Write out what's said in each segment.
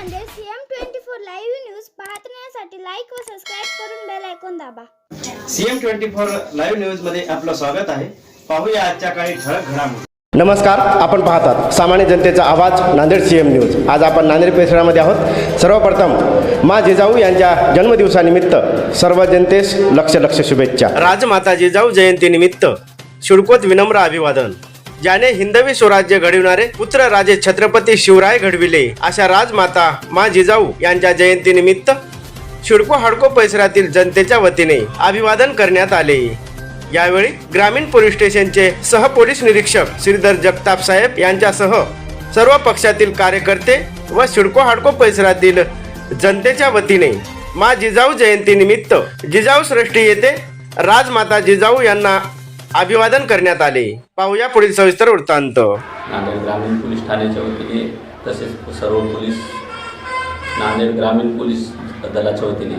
Nanded CM twenty four live news पाहण्यासाठी like व subscribe करून बेल ऐकून दाबा. सीएम ट्वेंटी फोर लाईव्ह न्यूजमध्ये आपलं स्वागत आहे. पाहूया आजच्या काही ठळक घडामोडी. नमस्कार आपण पाहतात सामान्य जनतेचा आवाज नांदेड सी एम न्यूज. आज आपण नांदेड परिसरामध्ये आहोत. सर्वप्रथम मा जिजाऊ यांच्या जन्मदिवसानिमित्त सर्व जनतेस लक्ष लक्ष शुभेच्छा. राजमाता जिजाऊ जयंतीनिमित्त शुल्कोत विनम्र अभिवादन. ज्याने हिंदवी स्वराज्य घडविणारे पुत्र राजे छत्रपती शिवराय घडविले. अशा राजमाता मा जिजाऊ यांच्या जयंतीनिमित्त शिडको हाडको परिसरातील जनतेच्या वतीने अभिवादन करण्यात आले. यावेळी ग्रामीण पोलीस स्टेशनचे सह पोलीस निरीक्षक श्रीधर जगताप साहेब यांच्यासह सर्व पक्षातील कार्यकर्ते व शिडको हाडको परिसरातील जनतेच्या वतीने मा जिजाऊ जयंतीनिमित्त जिजाऊ सृष्टी येथे राजमाता जिजाऊ यांना अभिवादन करण्यात आले. पाहूया पुढील सविस्तर वृत्तांत. नांदेड ग्रामीण पोलीस ठाण्याच्या वतीने तसेच सर्व पोलीस नांदेड ग्रामीण पोलीस दलाच्या वतीने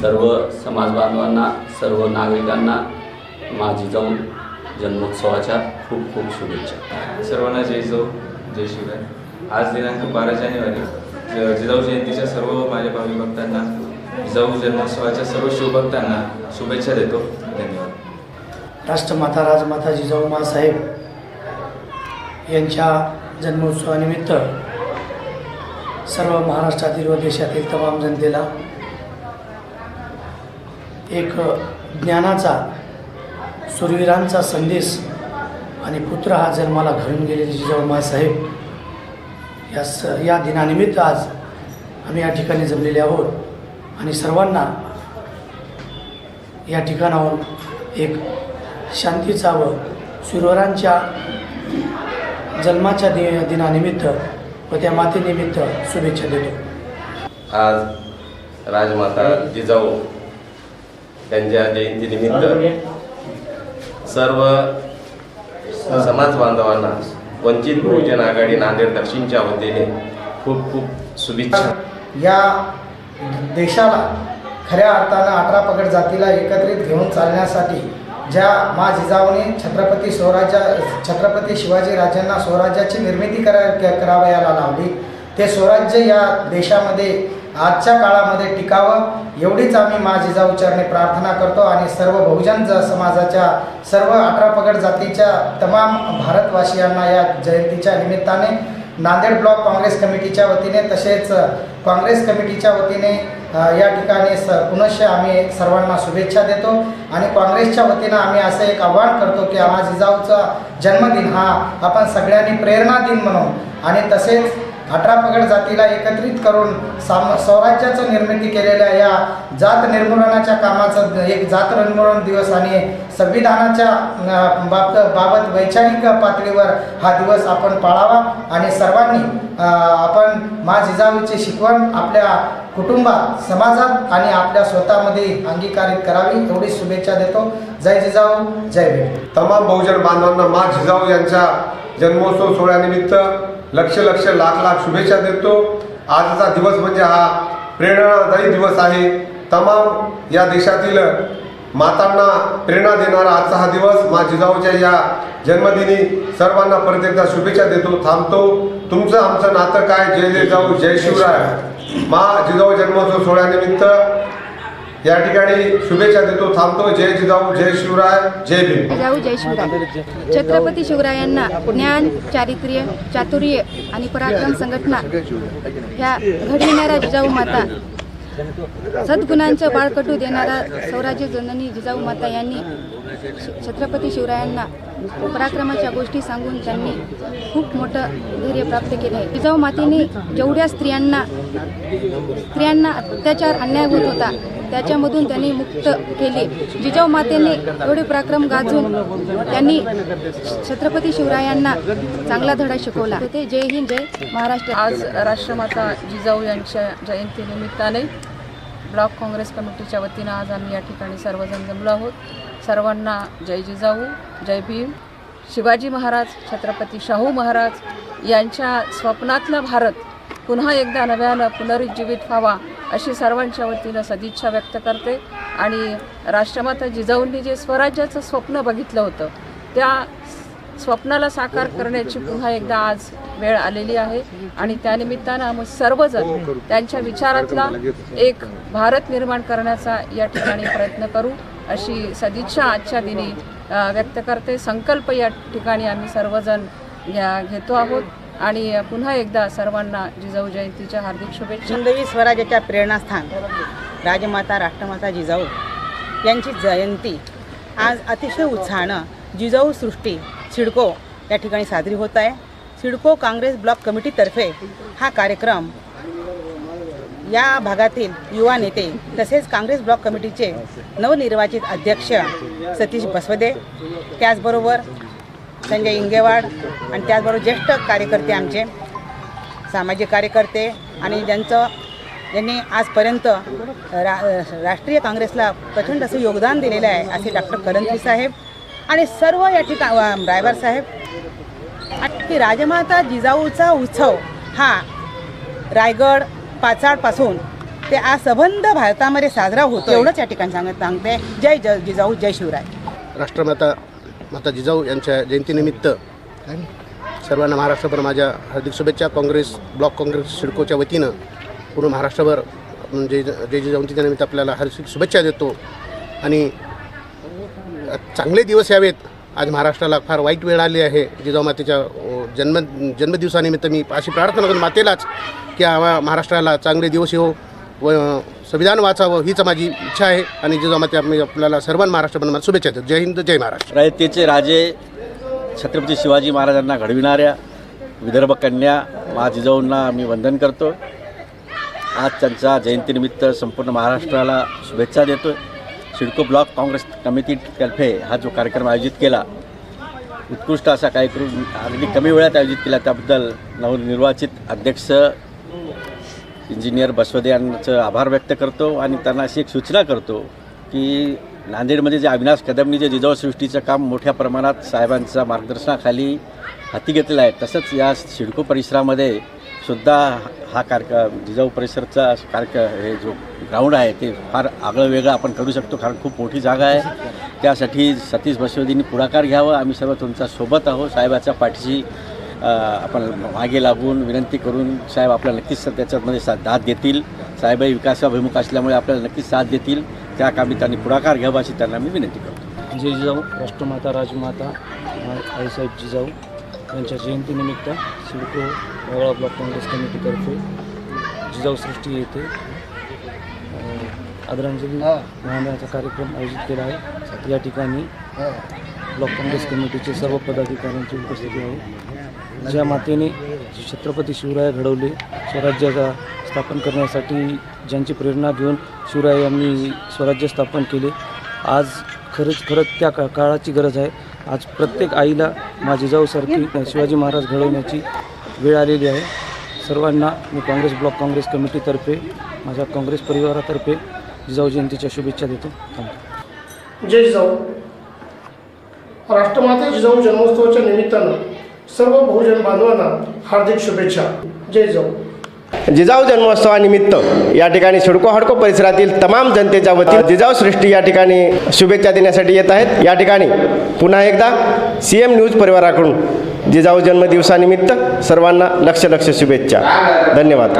सर्व समाज बांधवांना सर्व नागरिकांना मा जिजाऊ जन्मोत्सवाच्या खूप खूप शुभेच्छा. सर्वांना जय जिजाऊ जय शिवराय. आज दिनांक बारा जानेवारी ज- जिजाऊ जयंतीच्या सर्व माझ्या भावी भक्तांना जिजाऊ जन्मोत्सवाच्या सर्व शिवभक्तांना शुभेच्छा देतो. धन्यवाद. राष्ट्रमाता राजमाता जिजाऊ मासाहेब यांच्या जन्मोत्सवानिमित्त सर्व महाराष्ट्रातील व देशातील तमाम जनतेला एक ज्ञानाचा सुरवीरांचा संदेश आणि पुत्र हा जन्माला घडून गेलेले जिजाऊ साहेब या स या दिनानिमित्त आज आम्ही या ठिकाणी जमलेले आहोत आणि सर्वांना या ठिकाणाहून एक शांतीचा व सुरवरांच्या जन्माच्या दि दिनानिमित्त व त्या मातेनिमित्त शुभेच्छा देतो. आज राजमाता जिजाऊ यांच्या जयंतीनिमित्त सर्व समाज बांधवांना वंचित बहुजन आघाडी नांदेड दक्षिणच्या वतीने खूप खूप शुभेच्छा. या देशाला खऱ्या अर्थानं अठरा पगड जातीला एकत्रित घेऊन चालण्यासाठी ज्या मा जिजाऊने छत्रपती स्वराज्या छत्रपती शिवाजी राजांना स्वराज्याची निर्मिती करा करावयाला लावली ते स्वराज्य या देशामध्ये आजच्या काळामध्ये टिकावं एवढीच आम्ही मा जिजाऊ प्रार्थना करतो आणि सर्व बहुजन ज समाजाच्या सर्व अठरा पगड जातीच्या तमाम भारतवासियांना या जयंतीच्या निमित्ताने नांदेड ब्लॉक काँग्रेस कमिटीच्या वतीने तसेच काँग्रेस कमिटीच्या वतीने या ठिकाणी स पुनश्च आम्ही सर्वांना शुभेच्छा देतो आणि काँग्रेसच्या वतीनं आम्ही असं एक आव्हान करतो की आम्हा जिजाऊचा जन्मदिन हा आपण सगळ्यांनी प्रेरणा दिन म्हणून आणि तसेच अठरापगड जातीला एकत्रित करून साम स्वराज्याचं निर्मिती केलेल्या या जात निर्मूलनाच्या कामाचं एक जात निर्मूलन दिवस आणि संविधानाच्या बाब बाबत बाबत वैचारिक पातळीवर हा दिवस आपण पाळावा आणि सर्वांनी आपण मा जिजाऊची शिकवण आपल्या कुटुंबात समाजात आणि आपल्या स्वतःमध्ये अंगीकारित करावी एवढी शुभेच्छा देतो. जय जिजाऊ जय भेट तमाम बहुजन बांधवांना मा जिजाऊ यांच्या जन्मोत्सव सोहळ्यानिमित्त लक्ष लक्ष लाख लाख शुभेच्छा देतो. आजचा दिवस म्हणजे हा प्रेरणादायी दिवस आहे. तमाम या देशातील मातांना प्रेरणा देणारा आजचा हा दिवस. मा जिजाऊच्या या जन्मदिनी सर्वांना परत एकदा शुभेच्छा देतो थांबतो. तुमचं आमचं नातं काय? जय जय जाऊ जय शिवराय. मा जिजाऊ जन्मोत्सव सोहळ्यानिमित्त या ठिकाणी शुभेच्छा देतो. थांबतो. जय जिजाऊ जय शिवराय जय भीम. जिजाऊ जय शिवराय. छत्रपती शिवरायांना ज्ञान चारित्र्य चातुर्य आणि पराक्रम संघटना ह्या घडविणाऱ्या जिजाऊ माता सद्गुणांचं बाळकटू देणारा स्वराज्य जननी जिजाऊ माता यांनी छत्रपती शिवरायांना पराक्रमाच्या गोष्टी सांगून त्यांनी खूप मोठं धैर्य प्राप्त केलं आहे. जिजाऊ मातेने जेवढ्या स्त्रियांना स्त्रियांना अत्याचार अन्याय होत होता त्याच्यामधून त्यांनी मुक्त केले. जिजाऊ मातेने एवढे पराक्रम गाजून त्यांनी छत्रपती शिवरायांना चांगला धडा शिकवला. ते जय हिंद. जय महाराष्ट्र. आज राष्ट्रमाता जिजाऊ यांच्या जयंतीनिमित्ताने ब्लॉक काँग्रेस कमिटीच्या वतीनं आज आम्ही या ठिकाणी सर्वजण जमलो आहोत. सर्वांना जय जिजाऊ जय भीम. शिवाजी महाराज छत्रपती शाहू महाराज यांच्या स्वप्नातला भारत पुन्हा एकदा नव्यानं पुनरुज्जीवित व्हावा अशी सर्वांच्या वतीनं सदिच्छा व्यक्त करते. आणि राष्ट्रमाता जिजाऊंनी जे स्वराज्याचं स्वप्न बघितलं होतं त्या स्वप्नाला साकार करण्याची पुन्हा एकदा आज वेळ आलेली आहे. आणि त्यानिमित्तानं आम्ही सर्वजण त्यांच्या विचारातला एक भारत निर्माण करण्याचा या ठिकाणी प्रयत्न करू अशी सदिच्छा आजच्या दिनी व्यक्त करते. संकल्प या ठिकाणी आम्ही सर्वजण घेतो आहोत. आणि पुन्हा एकदा सर्वांना जिजाऊ जयंतीच्या हार्दिक शुभेच्छा. हिंदवी स्वराज्याच्या प्रेरणास्थान राजमाता राष्ट्रमाता जिजाऊ यांची जयंती. आज अतिशय उत्साहानं जिजाऊ सृष्टी सिडको या ठिकाणी साजरी होत आहे. सिडको काँग्रेस ब्लॉक कमिटीतर्फे हा कार्यक्रम या भागातील युवा नेते तसेच काँग्रेस ब्लॉक कमिटीचे नवनिर्वाचित अध्यक्ष सतीश बसवदे त्याचबरोबर संजय इंगेवाड आणि त्याचबरोबर ज्येष्ठ कार्यकर्ते आमचे सामाजिक कार्यकर्ते आणि ज्यांचं ज्यांनी आजपर्यंत रा राष्ट्रीय काँग्रेसला प्रचंड असं योगदान दिलेलं आहे असे डॉक्टर करंजी साहेब आणि सर्व या ठिका ड्रायव्हर साहेब. की राजमाता जिजाऊचा उत्सव हा रायगड पाचाडपासून ते आज सबंध भारतामध्ये साजरा होतो एवढंच या ठिकाणी सांगत सांगते. जय ज जिजाऊ जय शिवराय. राष्ट्रमाता माता जिजाऊ यांच्या जयंतीनिमित्त. सर्वांना महाराष्ट्रभर माझ्या हार्दिक शुभेच्छा. काँग्रेस ब्लॉक काँग्रेस सिडकोच्या वतीनं पूर्ण महाराष्ट्रभर म्हणजे जय जिजाऊंच्या निमित्त आपल्याला हार्दिक शुभेच्छा देतो. आणि चांगले दिवस यावेत. आज महाराष्ट्राला फार वाईट वेळ आली आहे. जिजाऊ मातेच्या जन्म जन्मदिवसानिमित्त मी अशी प्रार्थना करतो मातेलाच की आम्हा महाराष्ट्राला चांगले दिवस येऊ व संविधान वाचावं हीच माझी इच्छा आहे आणि जिजामाते मी आपल्याला सर्वांना महाराष्ट्र शुभेच्छा देतो. जय हिंद जय महाराष्ट्र. रयतेचे राजे छत्रपती शिवाजी महाराजांना घडविणाऱ्या विदर्भ कन्या मा जिजाऊंना मी वंदन करतो आज त्यांच्या जयंतीनिमित्त संपूर्ण महाराष्ट्राला शुभेच्छा देतो सिडको ब्लॉक काँग्रेस कमिटीतर्फे हा जो कार्यक्रम आयोजित केला उत्कृष्ट असा कार्यक्रम अगदी कमी वेळात आयोजित केला त्याबद्दल नवनिर्वाचित अध्यक्ष इंजिनियर बसवदे यांचं आभार व्यक्त करतो आणि त्यांना अशी एक सूचना करतो की नांदेडमध्ये जे अविनाश कदमनी जे जिजाऊ सृष्टीचं काम मोठ्या प्रमाणात साहेबांच्या मार्गदर्शनाखाली हाती घेतलेलं आहे. तसंच या सिडको परिसरामध्ये सुद्धा हा कार्यक्रम जिजाऊ परिसरचा कार्यक्रम हे जो ग्राउंड आहे ते फार आगळं वेगळं आपण करू शकतो कारण खूप मोठी जागा आहे. त्यासाठी सतीश बसवदींनी पुढाकार घ्यावा. आम्ही सर्व तुमच्यासोबत आहोत. साहेबाच्या पाठीशी आपण मागे लागून विनंती करून साहेब आपल्याला नक्कीच त्याच्यामध्ये सा दाद देतील. साहेबही विकासाभिमुख असल्यामुळे आपल्याला नक्कीच साथ देतील. त्या कामी त्यांनी पुढाकार घ्यावा अशी त्यांना मी विनंती करतो. जय जिजाऊ राष्ट्रमाता राजमाता आईसाहेब जिजाऊ यांच्या जयंतीनिमित्त सिडको मोगळा ब्लॉक काँग्रेस कमिटीतर्फे जिजाऊ सृष्टी येथे आदरांजली वाहण्याचा कार्यक्रम आयोजित केला आहे. या ठिकाणी ब्लॉक काँग्रेस कमिटीचे सर्व पदाधिकाऱ्यांची उपस्थिती आहे. ज्या मातेने छत्रपती शिवराय घडवले स्वराज्याचा स्थापन करण्यासाठी ज्यांची प्रेरणा घेऊन शिवराय यांनी स्वराज्य स्थापन केले आज खरंच खरंच त्या का काळाची गरज आहे. आज प्रत्येक आईला माझी जाऊसारखी शिवाजी महाराज घडवण्याची वेळ आलेली आहे. सर्वांना मी काँग्रेस ब्लॉक काँग्रेस कमिटीतर्फे माझ्या काँग्रेस परिवारातर्फे जिजाऊ जयंतीच्या शुभेच्छा देतो. Thank you. जय जिजाऊ. राष्ट्रमाता जिजाऊ जन्मोत्सवाच्या निमित्तानं सर्व बहुजन बांधवांना हार्दिक शुभेच्छा. जय जाऊ. जिजाऊ जन्मोत्सवानिमित्त या ठिकाणी सिडको हडको परिसरातील तमाम जनतेच्या वतीने जिजाऊ सृष्टी या ठिकाणी शुभेच्छा देण्यासाठी येत आहेत. या ठिकाणी पुन्हा एकदा सी एम न्यूज परिवाराकडून जिजाऊ जन्मदिवसानिमित्त सर्वांना लक्ष लक्ष शुभेच्छा. धन्यवाद.